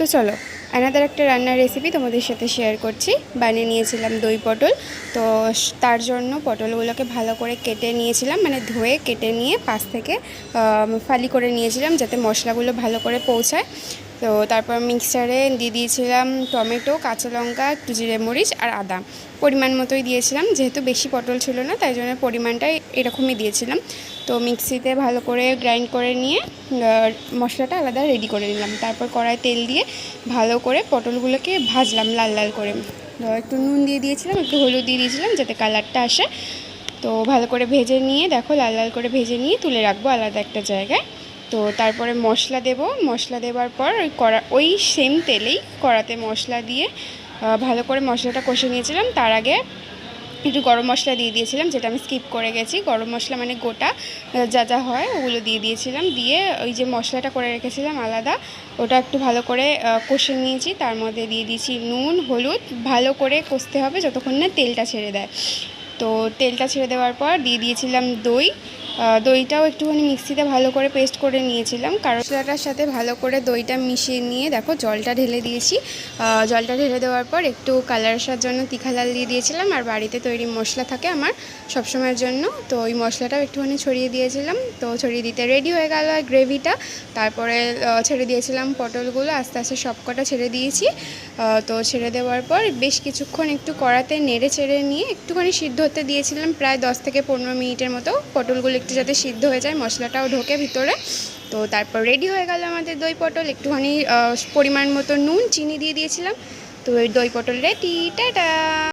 তো চলো আনাদার একটা রান্নার রেসিপি তোমাদের সাথে শেয়ার করছি। বানিয়ে নিয়েছিলাম দই পটল। তো তার জন্য পটলগুলোকে ভালো করে কেটে নিয়েছিলাম মানে ধুয়ে কেটে নিয়ে পাশ থেকে ফালি করে নিয়েছিলাম যাতে মশলাগুলো ভালো করে পৌঁছায়। তো তারপর মিক্সারে দিয়ে দিয়েছিলাম টমেটো, কাঁচা লঙ্কা একটু জিরে মরিচ আর আদা। পরিমাণ মতোই দিয়েছিলাম, যেহেতু বেশি পটল ছিল না, তাই জন্য পরিমাণটা এরকমই দিয়েছিলাম। তো মিক্সিতে ভালো করে গ্রাইন্ড করে নিয়ে মশলাটা আলাদা রেডি করে নিলাম। তারপর কড়াই তেল দিয়ে ভালো করে পটলগুলোকে ভাজলাম লাল লাল করে। একটু নুন দিয়ে দিয়েছিলাম, একটু হলুদ দিয়ে দিয়েছিলাম যাতে কালারটা আসে। তো ভালো করে ভেজে নিয়ে, দেখো লাল লাল করে ভেজে নিয়ে তুলে রাখব আলাদা একটা জায়গায়। তো তারপরে মশলা দেব। মশলা দেওয়ার পর ওই কড়া, ওই সেম তেলেই কড়াতে মশলা দিয়ে ভালো করে মশলাটা কষে নিয়েছিলাম। তার আগে একটু গরম মশলা দিয়ে দিয়েছিলাম, যেটা আমি স্কিপ করে গেছি। গরম মশলা মানে গোটা যা যা হয় ওগুলো দিয়ে দিয়েছিলাম। দিয়ে ওই যে মশলাটা করে রেখেছিলাম আলাদা, ওটা একটু ভালো করে কষে নিয়েছি। তার মধ্যে দিয়ে দিয়েছি নুন, হলুদ, ভালো করে কষতে হবে যতক্ষণ না তেলটা ছেড়ে দেয়। তো তেলটা ছেড়ে দেওয়ার পর দিয়ে দিয়েছিলাম দই। দইটাও একটুখানি মিক্সিতে ভালো করে পেস্ট করে নিয়েছিলাম, কারণ মশলাটার সাথে ভালো করে দইটা মিশিয়ে নিয়ে দেখো জলটা ঢেলে দিয়েছি। জলটা ঢেলে দেওয়ার পর একটু কালার আসার জন্য তিখা লাল দিয়ে দিয়েছিলাম, আর বাড়িতে তৈরি মশলা থাকে আমার সবসময়ের জন্য, তো ওই মশলাটাও একটুখানি ছড়িয়ে দিয়েছিলাম, তো ছড়িয়ে দিতে রেডি হয়ে গেল গ্রেভিটা তারপরে ছেড়ে দিয়েছিলাম পটলগুলো, আস্তে আস্তে সবকটা ছেড়ে দিয়েছি। তো ছেড়ে দেওয়ার পর বেশ কিছুক্ষণ একটু কড়াতে নেড়ে চেড়ে নিয়ে একটুখানি সিদ্ধ হতে দিয়েছিলাম প্রায় দশ থেকে পনেরো মিনিটের মতো, পটলগুলো একটু যাতে সিদ্ধ হয়ে যায়, মশলাটাও ঢোকে ভিতরে। তো তারপর রেডি হয়ে গেল আমাদের দই পটল। একটুখানি পরিমাণ মতো নুন, চিনি দিয়ে দিয়েছিলাম। তো ওই দই পটল রেডি, টাটা!